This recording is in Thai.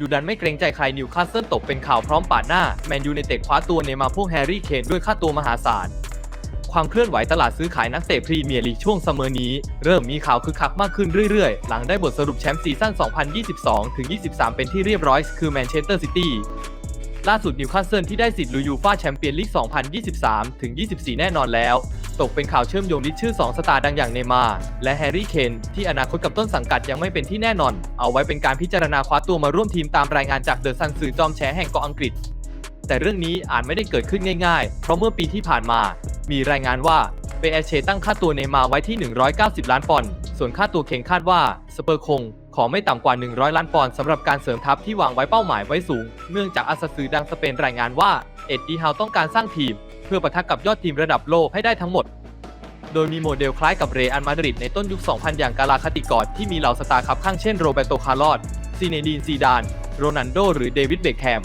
ดูดันไม่เกรงใจใครนิวคาสเซิลตกเป็นข่าวพร้อมปาดหน้า แมนยูในเตะคว้าตัวเนมาพวกแฮร์รี่เคนด้วยค่าตัวมหาศาล ความเคลื่อนไหวตลาดซื้อขายนักเตะพรีเมียร์ลีกช่วงซัมเมอร์นี้ เริ่มมีข่าวคึกคักมากขึ้นเรื่อยๆ หลังได้บทสรุปแชมป์ซีซั่น 2022-23 เป็นที่เรียบร้อย คือแมนเชสเตอร์ซิตี้ล่าสุดนิวคาสเซิลที่ได้สิทธิ์ลุยยูฟ่าแชมเปี้ยนลีก 2023-24 แน่นอนแล้ว ตกเป็นข่าวเชื่อมโยงลิชื่อ 2 สตาร์ดังอย่างเนมาร์และแฮร์รี่เคนที่อนาคตกับต้นสังกัดยังไม่เป็นที่แน่นอน เอาไว้เป็นการพิจารณาคว้าตัวมาร่วมทีมตามรายงานจากเดอะซันสื่อจอมแชร์แห่งเกาะอังกฤษ แต่เรื่องนี้อาจไม่ได้เกิดขึ้นง่ายๆ เพราะเมื่อปีที่ผ่านมา มีรายงานว่าเปเอเชตั้งค่าตัวเนมาร์ไว้ที่ 190 ล้านปอนด์ส่วนค่าตัวเข่งคาดว่าสเปอร์คงขอไม่ต่ำกว่า 100 ล้านปอนด์สำหรับการเสริมทัพที่วางไว้เป้าหมายไว้สูง เนื่องจากอาซาซือดังสเปนรายงานว่าเอ็ดดีฮาวต้องการสร้างทีม เพื่อปะทะกับยอดทีมระดับโลกให้ได้ทั้งหมด โดยมีโมเดลคล้ายกับเรอัลมาดริดในต้นยุค 2000 อย่างกาลาคติกอดที่มีเหล่าสตาร์คับข้างเช่นโรเบโตคาร์ลอสซีเนดีนซีดาน โรนันโด หรือเดวิดเบคแฮม